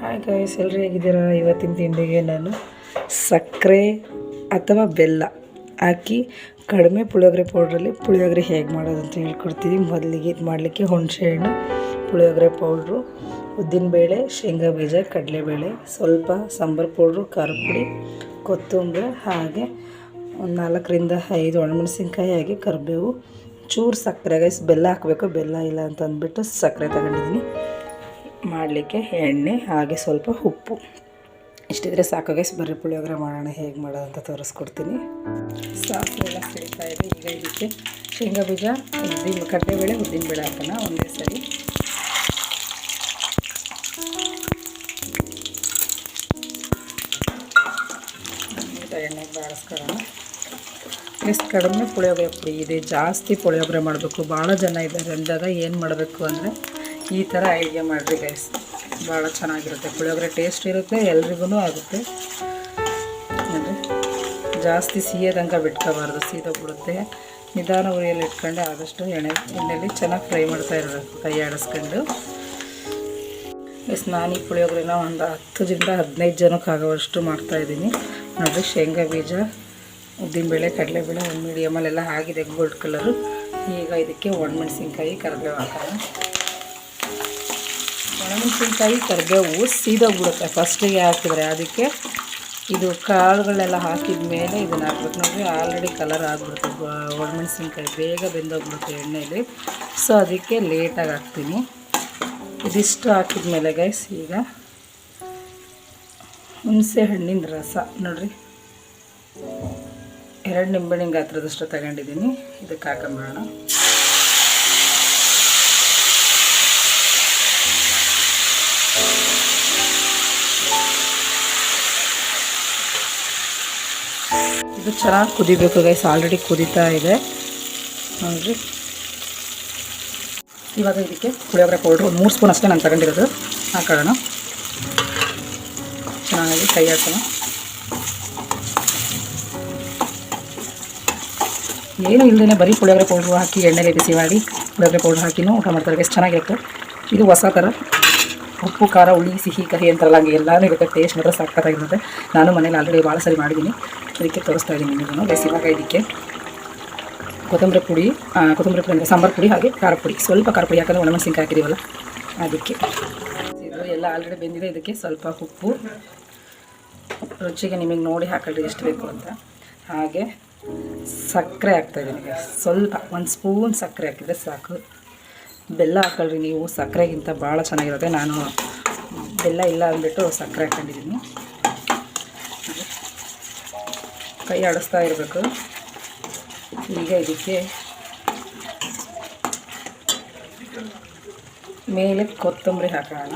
Hi guys ಎಲ್ಲರೂ ಹೇಗಿದ್ದೀರಾ? ಇವತ್ತಿನ ತಿಂಡಿಗೆ ನಾನು ಸಕ್ಕರೆ ಅಥವಾ ಬೆಲ್ಲ ಹಾಕಿ ಕಡಿಮೆ ಪುಳಿಯೋಗರೆ ಪೌಡ್ರಲ್ಲಿ ಪುಳಿಯೋಗರೆ ಹೇಗೆ ಮಾಡೋದು ಅಂತ ಹೇಳ್ಕೊಡ್ತೀನಿ. ಮೊದಲಿಗೆ ಇದು ಮಾಡಲಿಕ್ಕೆ ಹುಣಸೆಹಣ್ಣು ಪುಳಿಯೋಗರೆ ಪೌಡ್ರು ಉದ್ದಿನಬೇಳೆ ಶೇಂಗಾ ಬೀಜ ಕಡಲೆಬೇಳೆ ಸ್ವಲ್ಪ ಸಾಂಬಾರು ಪೌಡ್ರು ಖಾರ ಪುಡಿ, ಕೊತ್ತಂಬರಿ, ಹಾಗೆ ಒಂದು ನಾಲ್ಕರಿಂದ ಐದು ಒಣಮೆಣಸಿನ್ಕಾಯಿ, ಹಾಗೆ ಕರಿಬೇವು, ಚೂರು ಸಕ್ಕರೆ ಗೈಸ್ ಬೆಲ್ಲ ಹಾಕಬೇಕು, ಬೆಲ್ಲ ಇಲ್ಲ ಅಂತ ಅಂದ್ಬಿಟ್ಟು ಸಕ್ಕರೆ ತಗೊಂಡಿದ್ದೀನಿ. ಮಾಡಲಿಕ್ಕೆ ಎಣ್ಣೆ, ಹಾಗೆ ಸ್ವಲ್ಪ ಉಪ್ಪು. ಇಷ್ಟಿದ್ರೆ ಸಾಕಾಗೆ ಬರೀ ಪುಳಿಯೋಗರೆ ಮಾಡೋಣ, ಹೇಗೆ ಮಾಡೋದು ಅಂತ ತೋರಿಸ್ಕೊಡ್ತೀನಿ. ಸಾಸಿವೆ ಎಲ್ಲ ಸಿಗ್ತಾ ಇದೆ. ಈಗ ಇದಕ್ಕೆ ಶೇಂಗಾ ಬೀಜ, ಉದ್ದಿನ ಕಡಲೆಬೇಳೆ ಉದ್ದಿನಬೇಳೆ ಹಾಕೋಣ ಒಂದೇ ಸರಿ. ಎಣ್ಣೆ ಎಣ್ಣೆಗೆ ಬಾಡಿಸ್ಕೊಳ್ಳೋಣ ಎಷ್ಟು ಕಡಿಮೆ ಪುಳಿಯೋಗರೆ ಪುಡಿ. ಇದೆ ಜಾಸ್ತಿ ಪುಳಿಯೋಗರೆ ಮಾಡಬೇಕು. ಭಾಳ ಜನ ಇದ್ದಾರೆ. ಅಂದಾಗ ಏನು ಮಾಡಬೇಕು ಅಂದರೆ ಈ ಥರ ಅಡುಗೆ ಮಾಡಿರಿ ಗೈಸ್ ಭಾಳ ಚೆನ್ನಾಗಿರುತ್ತೆ. ಪುಳಿಯೋಗರೆ ಟೇಸ್ಟ್ ಇರುತ್ತೆ ಎಲ್ರಿಗೂ ಆಗುತ್ತೆ. ಜಾಸ್ತಿ ಸಿಹಿ ಬಿಟ್ಕೋಬಾರ್ದು ಬಿಟ್ಕೋಬಾರ್ದು ಬಿಡುತ್ತೆ. ನಿಧಾನ ಉರಿಯಲ್ಲಿ ಇಟ್ಕೊಂಡು ಆದಷ್ಟು ಎಣ್ಣೆ ಎಣ್ಣೆಯಲ್ಲಿ ಚೆನ್ನಾಗಿ ಫ್ರೈ ಮಾಡ್ತಾ ಇರಬೇಕು, ಕೈ ಆಡಿಸ್ಕೊಂಡು. ಎಸ್ ನಾನು ಪುಳಿಯೋಗರೆನ ಒಂದು ಹತ್ತರಿಂದ ಹದಿನೈದು ಜನಕ್ಕೆ ಆಗೋವಷ್ಟು ಮಾಡ್ತಾಯಿದ್ದೀನಿ ನೋಡಿರಿ, ಶೇಂಗಾ ಬೀಜ, ಉದ್ದಿನಬೇಳೆ, ಕಡಲೆಬೇಳೆ, ಒಂದು ಮೀಡಿಯಮಲ್ಲೆಲ್ಲ ಆಗಿದೆ ಗೋಲ್ಡ್ ಕಲರು ಈಗ ಇದಕ್ಕೆ ಒಣಮೆಣಸಿನ್ಕಾಯಿ ಕರಿಬೇವು ಹಾಕೋಣ ಒಣಮೆಣಸಿನ್ಕಾಯಿ ಕರಿಬೇವು ಸೀದೋಗ್ಬಿಡುತ್ತೆ ಫಸ್ಟಿಗೆ ಹಾಕಿದ್ರೆ ಅದಕ್ಕೆ ಇದು ಕಾಳುಗಳೆಲ್ಲ ಹಾಕಿದ ಮೇಲೆ ಇದನ್ನು ಹಾಕ್ಬೇಕು. ನೋಡಿರಿ ಆಲ್ರೆಡಿ ಕಲರ್ ಆಗಿಬಿಡುತ್ತೆ ಒಣಮೆಣಸಿನ್ಕಾಯಿ ಬೇಗ ಬೆಂದೋಗ್ಬಿಡುತ್ತೆ ಎಣ್ಣೆಯಲ್ಲಿ ಸೊ ಅದಕ್ಕೆ ಲೇಟಾಗಿ ಹಾಕ್ತೀನಿ. ಇದಿಷ್ಟು ಹಾಕಿದ ಮೇಲೆ ಗೈಸ್ ಈಗ ಹುಣಸೆ ಹಣ್ಣಿನ ರಸ. ನೋಡಿರಿ, ಎರಡು ನಿಂಬೆಹಣ್ಣಿನ ಗಾತ್ರದಷ್ಟು ತಗೊಂಡಿದ್ದೀನಿ. ಇದಕ್ಕೆ ಹಾಕೊಂಬಿಡೋಣ ಇದು ಚೆನ್ನಾಗಿ ಕುದಿಬೇಕು ಗೈಸ್ ಆಲ್ರೆಡಿ ಕುದೀತಾ ಇದೆ. ನೋಡಿರಿ ಇವಾಗ ಇದಕ್ಕೆ ಪುಳಿಯೋಗರೆ ಪೌಡ್ರು ಮೂರು ಸ್ಪೂನ್ ಅಷ್ಟೇ ನಾನು ತಗೊಂಡಿರೋದು. ಹಾಕೊಳ್ಳೋಣ ಚೆನ್ನಾಗಿ ಕೈ ಹಾಕೋಣ. ಏನು ಇಲ್ಲದೇ ಬರೀ ಪುಳಿಯೋಗರೆ ಪೌಡ್ರು ಹಾಕಿ ಎಣ್ಣೆಲೆ ಬಿಸಿ ಮಾಡಿ ಪುಳಿಯೋಗರೆ ಪೌಡ್ರ್ ಹಾಕಿನೂ ಊಟ ಮಾಡ್ತಾರೆ. ಗೈಸ್ ಚೆನ್ನಾಗಿರುತ್ತೆ. ಇದು ಹೊಸ ಥರ ಉಪ್ಪು, ಖಾರ, ಹುಳಿ, ಸಿಹಿ, ಕಹಿ ಅಂತಾರಲ್ಲ ಹಂಗೆ ಎಲ್ಲನೂ ಇರುತ್ತೆ. ಟೇಸ್ಟ್ ಮಾತ್ರ ಸಕ್ಕತ್ತಾಗಿರುತ್ತೆ ನಾನು ಮನೇಲಿ ಆಲ್ರೆಡಿ ಭಾಳ ಸರಿ ಮಾಡಿದ್ದೀನಿ. ಅದಕ್ಕೆ ತೋರಿಸ್ತಾ ಇದ್ದೀನಿ ನಿಮಗೂ ಬೇಸ್ ಇವಾಗ ಇದಕ್ಕೆ ಕೊತ್ತಂಬರಿ ಪುಡಿ ಕೊತ್ತಂಬರಿ ಪುಡಿ ಅಂದರೆ ಸಾಂಬಾರು ಪುಡಿ ಹಾಗೆ ಖಾರ ಪುಡಿ. ಸ್ವಲ್ಪ ಖಾರ ಪುಡಿ ಯಾಕಂದರೆ ಒಣಮೆಣಸಿನ್ಕಾಯಿ ಹಾಕಿದ್ದೀವಲ್ಲ ಅದಕ್ಕೆ. ಎಲ್ಲ ಆಲ್ರೆಡಿ ಬೆಂದಿದೆ. ಇದಕ್ಕೆ ಸ್ವಲ್ಪ ಉಪ್ಪು. ರುಚಿಗೆ ನಿಮಗೆ ನೋಡಿ ಹಾಕೊಳ್ಳಿ ಎಷ್ಟು ಬೇಕು ಅಂತ. ಹಾಗೆ ಸಕ್ಕರೆ ಹಾಕ್ತಾಯಿದ್ದೀನಿ ಸ್ವಲ್ಪ, ಒಂದು ಸ್ಪೂನ್ ಸಕ್ಕರೆ ಹಾಕಿದರೆ ಸಾಕು. ಬೆಲ್ಲ ಹಾಕೊಳ್ರಿ ನೀವು, ಸಕ್ಕರೆಗಿಂತ ಭಾಳ ಚೆನ್ನಾಗಿರುತ್ತೆ. ನಾನು ಬೆಲ್ಲ ಇಲ್ಲ ಅಂದ್ಬಿಟ್ಟು ಸಕ್ಕರೆ ಹಾಕೊಂಡಿದ್ದೀನಿ. ಕೈ ಆಡಿಸ್ತಾ ಇರಬೇಕು. ಈಗ ಇದಕ್ಕೆ ಮೇಲೆ ಕೊತ್ತಂಬರಿ ಹಾಕೋಣ.